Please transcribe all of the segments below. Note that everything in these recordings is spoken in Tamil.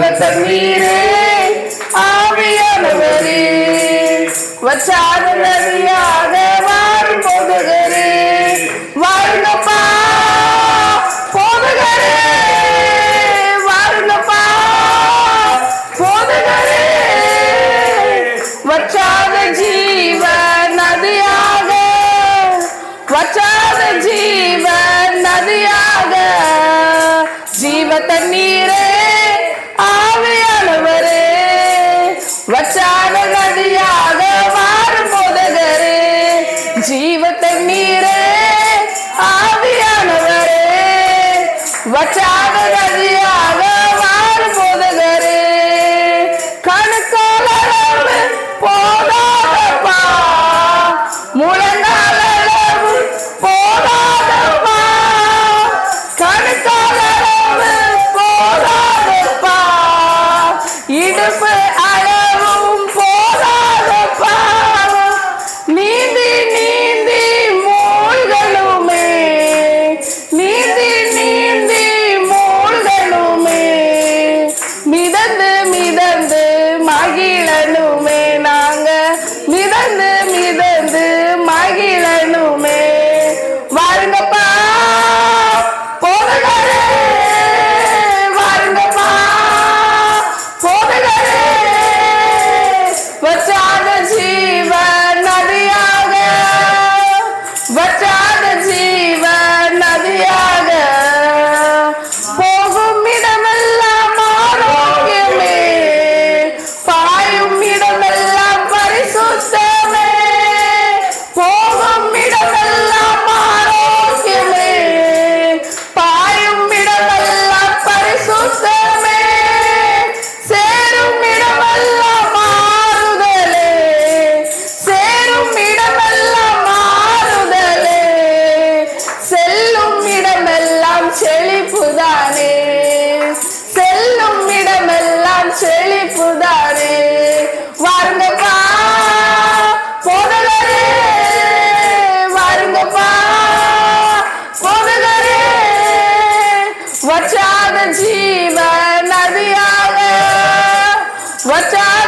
What's a meaning the reality?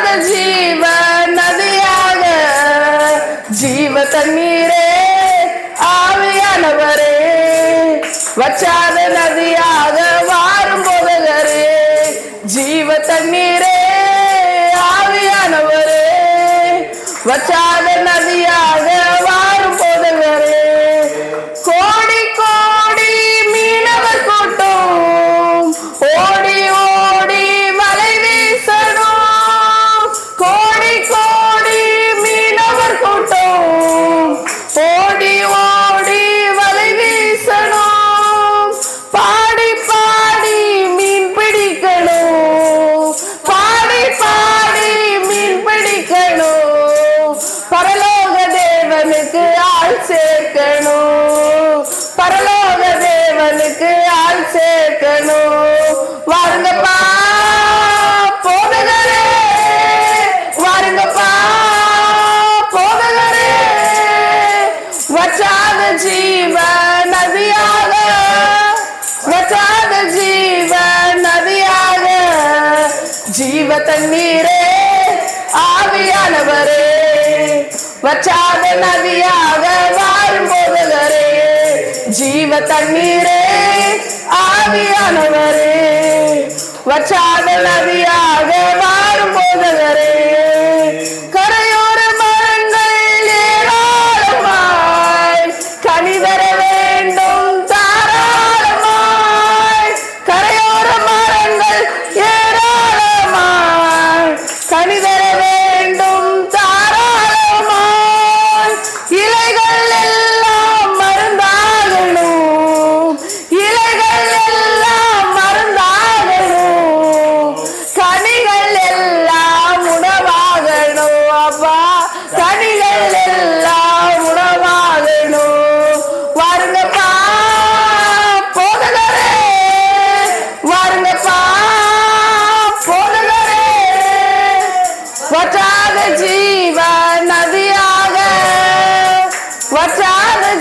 அழியாத ஜீவ நதியாக. ஜீவ தண்ணீரே ஆவியானவரே. வச்சாத நதியாக வாரும் போதகரே. ஜீவ தண்ணீரே ஆவியானவரே. வச்சாத நதியாக ஆள் சேர்க்கணும். பரலோக தேவனுக்கு ஆள் சேர்க்கணும். வாருங்கப்பா போதகரே. வாருங்கப்பா போதகரே. வச்சாத ஜீவ நதியாக வச்சாத ஜீவ நதியாக ஜீவ தண்ணீரே ஆவியானவரே. வற்றாத நதியாக வாரும் போதலரே ஜீவ தண்ணீரே ஆவியானவரே. வற்றாத நதியாக வாரும் போதலரே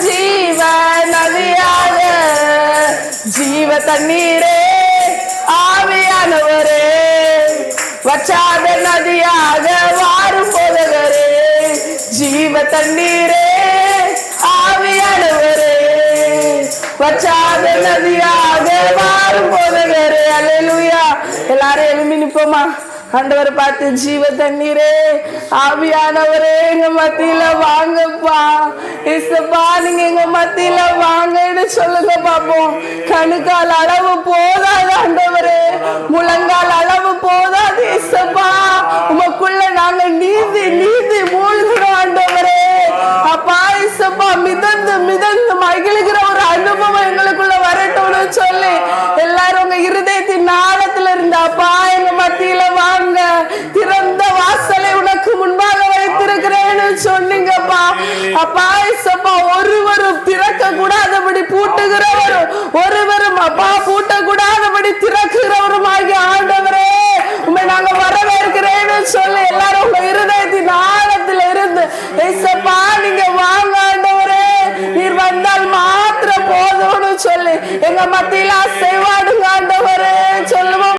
ஜீவ நதியாக ஜீவ தண்ணீரே ஆவியானவரே. வச்சாத நதியாக வாரும் போதவரே ஜீவ தண்ணீரே ஆவியானவரே. வச்சாத நதியாக வாரும் போதவரே அலையிலுயா. எல்லாரும் எழுமி நிற்போமா ஆண்டவர் பார்த்து ஜீவ தண்ணீரே ஆவியானவரே எங்க மத்தியில வாங்கப்பா. இசப்பா நீங்க எங்க மத்தியில வாங்கன்னு சொல்லுங்க பாப்போம். கணுக்கால் அளவு போதாது ஆண்டவரே. முழங்க அப்பா ஒருவரும் திறக்க கூடாதபடி பூட்டுகிறவர் ஒருவரும் அப்பா பூட்ட கூடாது